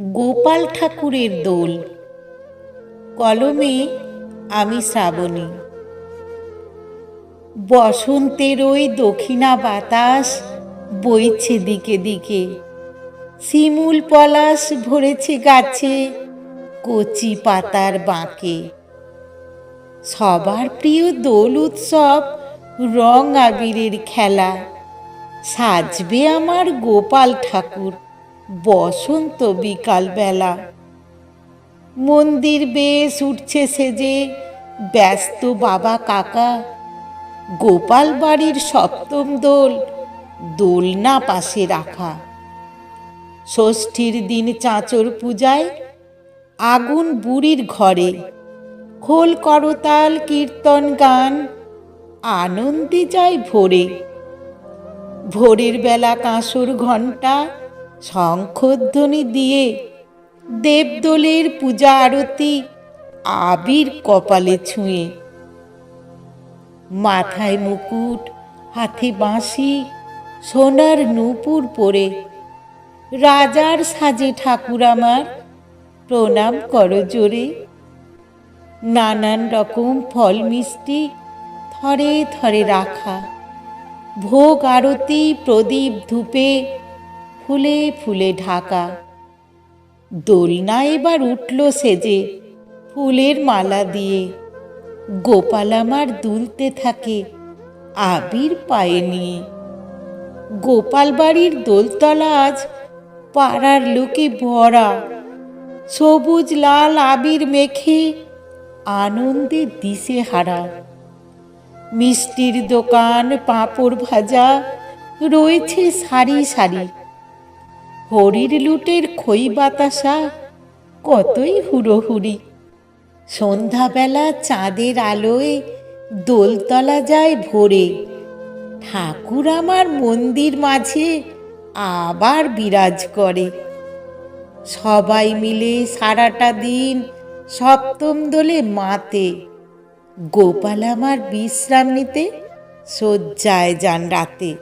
গোপাল ঠাকুরের দোল। কলমে আমি শ্রাবণী। বসন্তের ওই দক্ষিণা বাতাস বইছে দিকে দিকে। শিমুল পলাশ ভরেছে গাছে কচি পাতার বাঁকে। সবার প্রিয় দোল উৎসব রং আবিরের খেলা। সাজবে আমার গোপাল ঠাকুর। বসন্ত বিকালবেলা। মন্দির বেশ উঠছে সেজে, ব্যস্ত বাবা কাকা, গোপাল বাড়ির সপ্তম দোল, দোলনা পাশে রাখা। ষষ্ঠীর দিন চাঁচর পূজায় আগুন বুড়ির ঘরে। খোল করতাল, কীর্তন, গান, আনন্দে যায় ভোরে। ভোরের বেলা কাঁসর ঘণ্টা শঙ্খধ্বনি দিয়ে দেবদোলের পূজা আরতি আবির কপালে ছুঁয়ে। মাথায় মুকুট, হাতে বাঁশি, সোনার নূপুর পরে রাজার সাজে ঠাকুর আমার প্রণাম করো জোরে। নানান রকম ফল মিষ্টি থরে থরে রাখা। ভোগ আরতি প্রদীপ ধূপে ফুলে ফুলে ঢাকা। দোলনা এবার উঠল সেজে ফুলের মালা দিয়ে। গোপাল আমার দুলতে থাকে, আবির পায়ে নিয়ে। গোপাল বাড়ির দোলতলা আজ পাড়ার লোকে ভরা। সবুজ লাল আবির মেখে আনন্দে দিশে হারা। মিষ্টির দোকান, পাঁপড় ভাজা, রয়েছে সারি সারি হরির লুটের খই বাতাসা কতই হুড়োহুড়ি। সন্ধ্যাবেলা চাঁদের আলোয় দোলতলা যায় ভোরে। ঠাকুর আমার মন্দির মাঝে আবার বিরাজ করে। সবাই মিলে সারাটা দিন সপ্তম দোলে মাতে। গোপাল আমার বিশ্রাম নিতে শয্যায় যান রাতে।